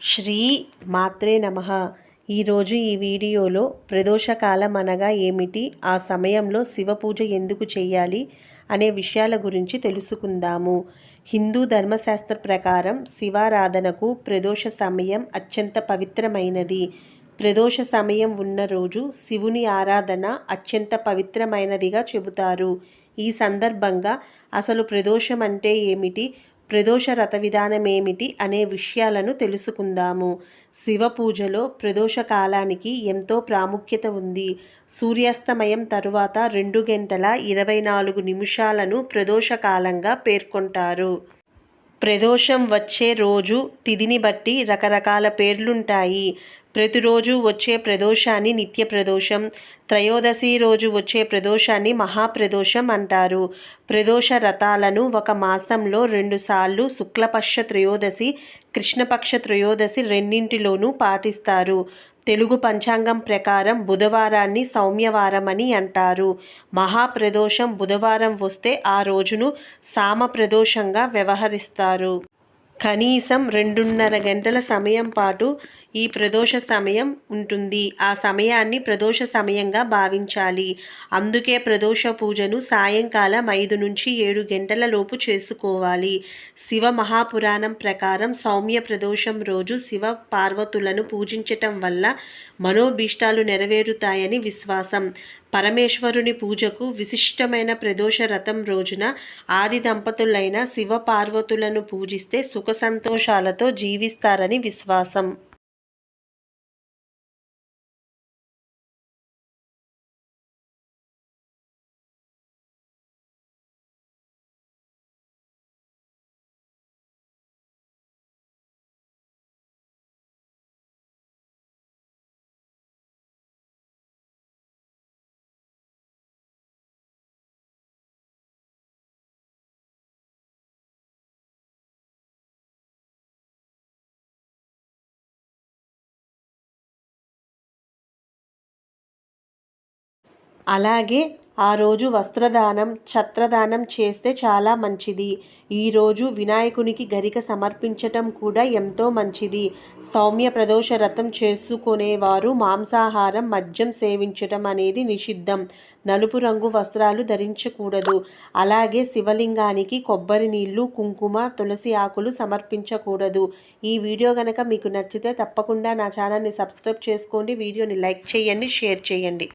శ్రీ మాత్రే నమ. ఈరోజు ఈ వీడియోలో ప్రదోషకాలం అనగా ఏమిటి? ఆ సమయంలో శివ పూజ ఎందుకు చేయాలి? అనే విషయాల గురించి తెలుసుకుందాము. హిందూ ధర్మశాస్త్ర ప్రకారం శివారాధనకు ప్రదోష సమయం అత్యంత పవిత్రమైనది. ప్రదోష సమయం ఉన్న రోజు శివుని ఆరాధన అత్యంత పవిత్రమైనదిగా చెబుతారు. ఈ సందర్భంగా అసలు ప్రదోషం అంటే ఏమిటి? ప్రదోష రథ విధానం ఏమిటి అనే విషయాలను తెలుసుకుందాము. శివ పూజలో ప్రదోష కాలానికి ఎంతో ప్రాముఖ్యత ఉంది. సూర్యాస్తమయం తరువాత రెండు గంటల ఇరవై నాలుగు నిమిషాలను ప్రదోష కాలంగా పేర్కొంటారు. ప్రదోషం వచ్చే రోజు తిథిని బట్టి రకరకాల పేర్లుంటాయి. ప్రతిరోజు వచ్చే ప్రదోషాన్ని నిత్య ప్రదోషం త్రయోదశి రోజు వచ్చే ప్రదోషాన్ని మహాప్రదోషం అంటారు. ప్రదోష రథాలను ఒక మాసంలో రెండుసార్లు శుక్లపక్ష త్రయోదశి కృష్ణపక్ష త్రయోదశి రెండింటిలోనూ పాటిస్తారు. తెలుగు పంచాంగం ప్రకారం బుధవారాన్ని సౌమ్యవారం అని అంటారు. మహాప్రదోషం బుధవారం వస్తే ఆ రోజును సామప్రదోషంగా వ్యవహరిస్తారు. కనీసం రెండున్నర గంటల సమయం పాటు ఈ ప్రదోష సమయం ఉంటుంది. ఆ సమయాన్ని ప్రదోష సమయంగా భావించాలి. అందుకే ప్రదోష పూజను సాయంకాలం ఐదు నుంచి ఏడు గంటల లోపు చేసుకోవాలి. శివ మహాపురాణం ప్రకారం సౌమ్య ప్రదోషం రోజు శివ పార్వతులను పూజించటం వల్ల మనోభీష్టాలు నెరవేరుతాయని విశ్వాసం. పరమేశ్వరుని పూజకు విశిష్టమైన ప్రదోష రథం రోజున ఆది దంపతులైన శివ పార్వతులను పూజిస్తే సుఖ సంతోషాలతో జీవిస్తారని విశ్వాసం. అలాగే ఆ రోజు వస్త్రదానం ఛత్రదానం చేస్తే చాలా మంచిది. ఈరోజు వినాయకునికి గరిక సమర్పించటం కూడా ఎంతో మంచిది. సౌమ్య ప్రదోష రథం చేసుకునేవారు మాంసాహారం మద్యం సేవించటం అనేది నిషిద్ధం. నలుపు రంగు వస్త్రాలు ధరించకూడదు. అలాగే శివలింగానికి కొబ్బరి నీళ్ళు కుంకుమ తులసి ఆకులు సమర్పించకూడదు. ఈ వీడియో కనుక మీకు నచ్చితే తప్పకుండా నా ఛానల్ని సబ్స్క్రైబ్ చేసుకోండి. వీడియోని లైక్ చేయండి షేర్ చేయండి.